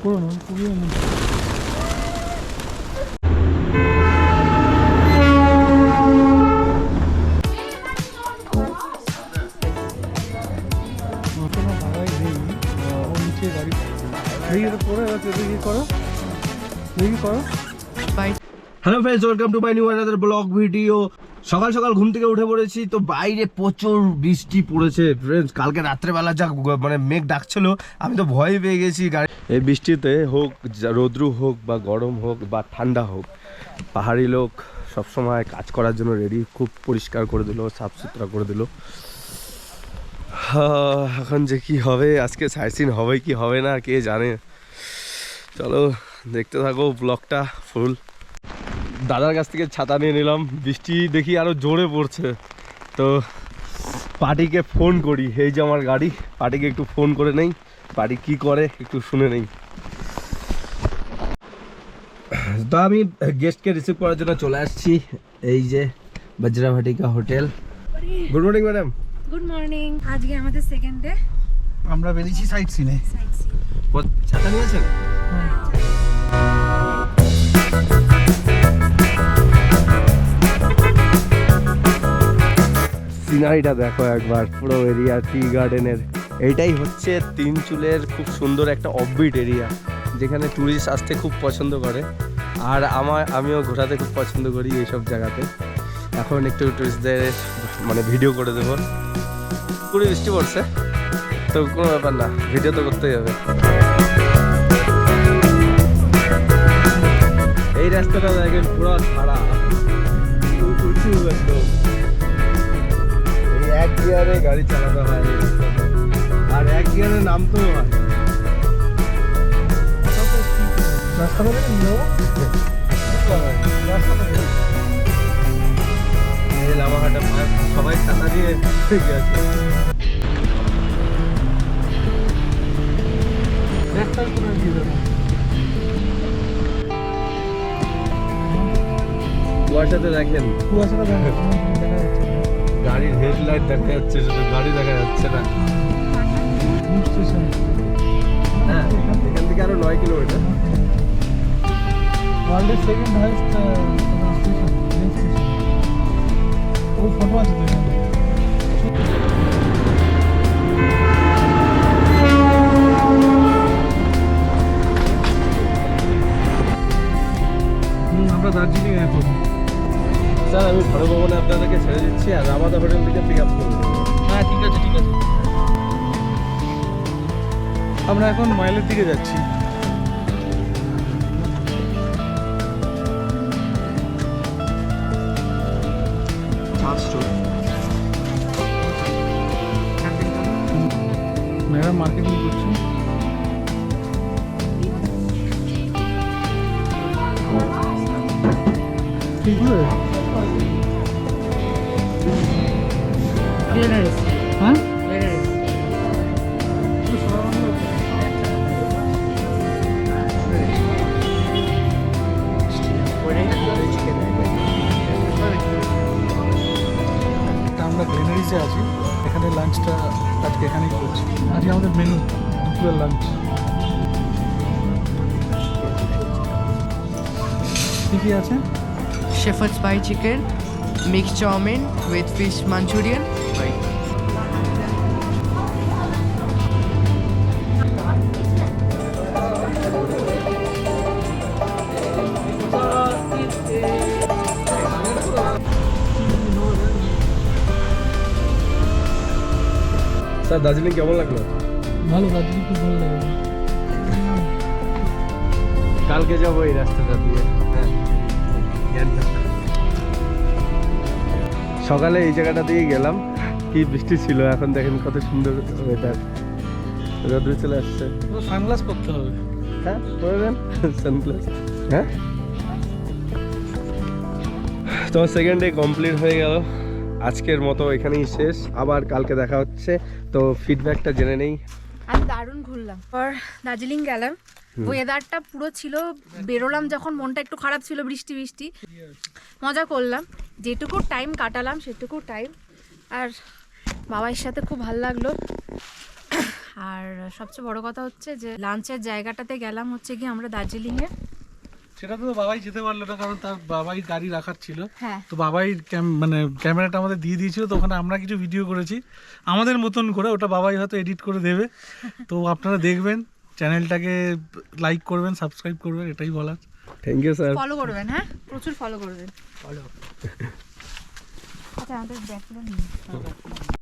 পুরোনো খুবই hello friends welcome to my new another vlog video সকাল সকাল ঘুম থেকে উঠে পড়েছি, তো বাইরে প্রচুর বৃষ্টি পড়েছে ফ্রেন্ডস কালকে রাত্রেবেলা যা মানে মেঘ ডাকছিল, আমি তো ভয় পেয়ে গেছি। গাড়ি এই বৃষ্টিতে হোক রৌদ্রু হোক বা গরম হোক বা ঠান্ডা হোক, পাহাড়ি লোক সবসময় কাজ করার জন্য রেডি খুব পরিষ্কার করে দিল, সাফ সুতরা করে দিল। এখন যে কি হবে, আজকে সাইসিন হবে কি হবে না, কে জানে? চলো, দেখতে থাকো ব্লগটা ফুল দাদার কাছ থেকে ছাতা নিয়ে নিলাম। বৃষ্টি দেখি আরও জোরে পড়ছে। তো পার্টিকে ফোন করি। এই যে আমার গাড়ি পার্টিকে একটু ফোন করে নেই। পার্টি কি করে একটু শুনে নেই। তো আমি গেস্টকে রিসিভ করার জন্য চলে আসছি। এই যে Vajra Vatika hotel. Good morning madam good morning আজকে আমাদের সেকেন্ড ডে আমরা বেরিয়েছি সাইড সিনে সাইট সি ছাতা নিয়েছেন? সিনারিটা দেখো একবার, পুরো এরিয়া টি গার্ডেনের এইটাই হচ্ছে তিন চুলের খুব সুন্দর একটা অফবিট এরিয়া যেখানে ট্যুরিস্ট আসতে খুব পছন্দ করে। আর আমার, আমিও ঘোরাতে খুব পছন্দ করি এইসব জায়গাতে। এখন একটু টুরিস্টদের মানে ভিডিও করে দেবো। পুরো বৃষ্টি পড়ছে, তো কোনো ব্যাপার না ভিডিও তো করতেই হবে। এই রাস্তাটা দেখেন পুরো খারাপ গাড়ি চালাতে হয় আর এক গিয়ারে নামতেও হয় সবাই গেছে করে দিয়ে দেবো কুয়াশাতে দেখেন কুয়াশাটা দেখা দেখা যাচ্ছে না। গাড়ির হেডলাইট দেখা যাচ্ছে শুধু গাড়ি দেখা যাচ্ছে না হিল স্টেশন হ্যাঁ এখান থেকে আরও নয় কিলোমিটার ওয়ার্ল্ডের second highest station hill station ও ফটো আছে তো ছেড়ে দিচ্ছি আর রামাদা হোটেল থেকে পিক আপ করব। হ্যাঁ ঠিক আছে ঠিক আছে। আমরা এখন মাইলের দিকে যাচ্ছি। ম্যাডাম মার্কেটিং করছি ঠিক আছে হ্যাঁ তা আমরা গ্রেনারিজে আছি। এখানে লাঞ্চটা আজকে এখানেই করছি। আজকে আমাদের মেনু দুপুরের লাঞ্চ কী কী আছে? Shepherd's pie chicken, mixed chow mein with fish Manchurian. Sir Darjeeling কেমন লাগল ভালো দার্জিলিং খুব ভালো লাগে কালকে যাব এই রাস্তাটা দিয়ে হ্যাঁ। সকালে এই জায়গাটা দিয়ে গেলাম। কি বৃষ্টি ছিল এখন দেখেন কত সুন্দর ওয়েদার রোদ্র চলে আসছে। সানগ্লাস করতে হবে। হ্যাঁ সানগ্লাস হ্যাঁ? তোমার সেকেন্ড ডে কমপ্লিট হয়ে গেল। আজকের মতো এখানেই শেষ। আবার কালকে দেখা হচ্ছে। তো ফিডব্যাকটা জেনে নেই। আমি দারুণ ঘুরলাম। পর দার্জিলিং গেলাম। ওয়েদারটা পুরো ছিল বেরোলাম যখন মনটা একটু খারাপ ছিল বৃষ্টি বৃষ্টি। মজা করলাম। যেটুকু টাইম কাটালাম সেটুকু টাইম আর বাবার সাথে খুব ভালো লাগল। আর সবচেয়ে বড় কথা হচ্ছে যে লাঞ্চের জায়গাটাতে গেলাম হচ্ছে কি আমরা দার্জিলিংয়ে। সেটা তো বাবাই যেতে পারল না কারণ তার বাবাই গাড়ি রাখার ছিল। হ্যাঁ। তো বাবাই ক্যাম- মানে ক্যামেরাটা আমাদের দিয়ে দিয়েছিল তো ওখানে আমরা কিছু ভিডিও করেছি। আমাদের মতন করে ওটা বাবাই হয়তো এডিট করে দেবে। তো আপনারা দেখবেন চ্যানেলটাকে লাইক করবেন সাবস্ক্রাইব করবেন এটাই বলার। থ্যাংক ইউ স্যার ফলো করবেন হ্যাঁ? প্রচুর ফলো করবেন। ফলো আচ্ছা আমাদের ব্যাগগুলো নিয়ে